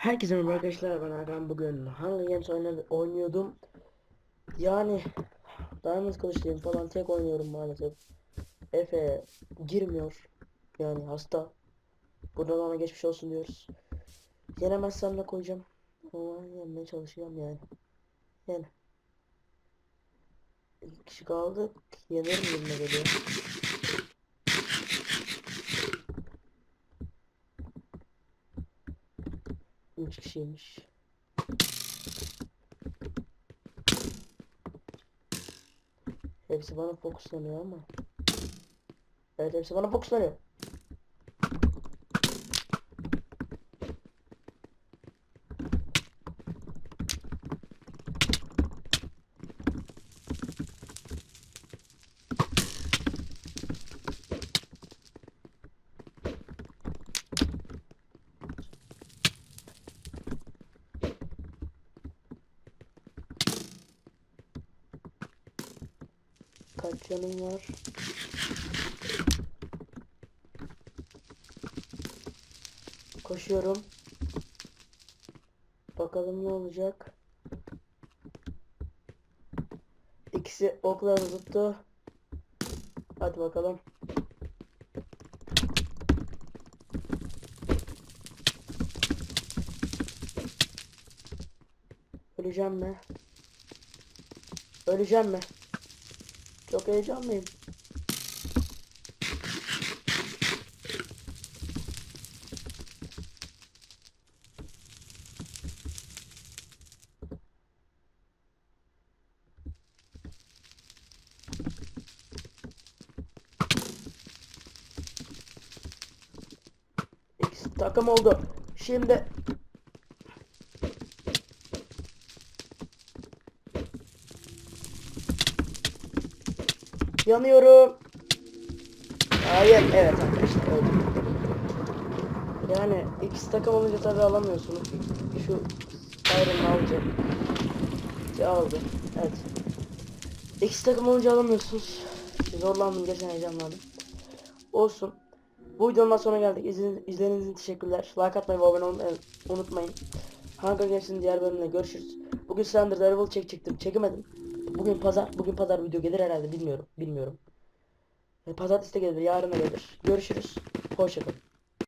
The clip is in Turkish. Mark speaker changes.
Speaker 1: Herkese merhaba arkadaşlar ben Hakan bugün Hunger Games oynuyordum. Yani Diamond kılıçlıyım falan tek oynuyorum maalesef. Efe girmiyor. Yani hasta. Buradan ona geçmiş olsun diyoruz. Yenemezsem de koyacağım. Ama yenmeye çalışacağım yani. Yani. İki kişi kaldı Yenerim yerine geliyor uns peixinhos. Deve ser um pouco o sinal, mano. É, deve ser um pouco o. Kaç canım var? Koşuyorum. Bakalım ne olacak. İkisi oklarını tuttu. Hadi bakalım. Öleceğim mi? Öleceğim mi? Çok heyecanlıyım. Takım oldu. Şimdi yanıyorum. Hayır, evet arkadaşlar öldüm. Yani X takım olunca tabi alamıyorsunuz. Şu Iron'ı alacağım. Şey aldı. Evet. X takım olunca alamıyorsunuz. Zorlandım geçen heyecanlandım. Olsun. Bu videonun sonuna geldik. İzlediğiniz, izlediğiniz için teşekkürler. Like atmayı ve abone olmayı unutmayın. Hunger Games'in diğer bölümünde görüşürüz. Bugün Slender Devil çek çıktım. Çekemedim. Bugün pazar, bugün pazar video gelir herhalde bilmiyorum. Bilmiyorum. Pazartesi de gelir, yarın da gelir. Görüşürüz. Hoşçakalın.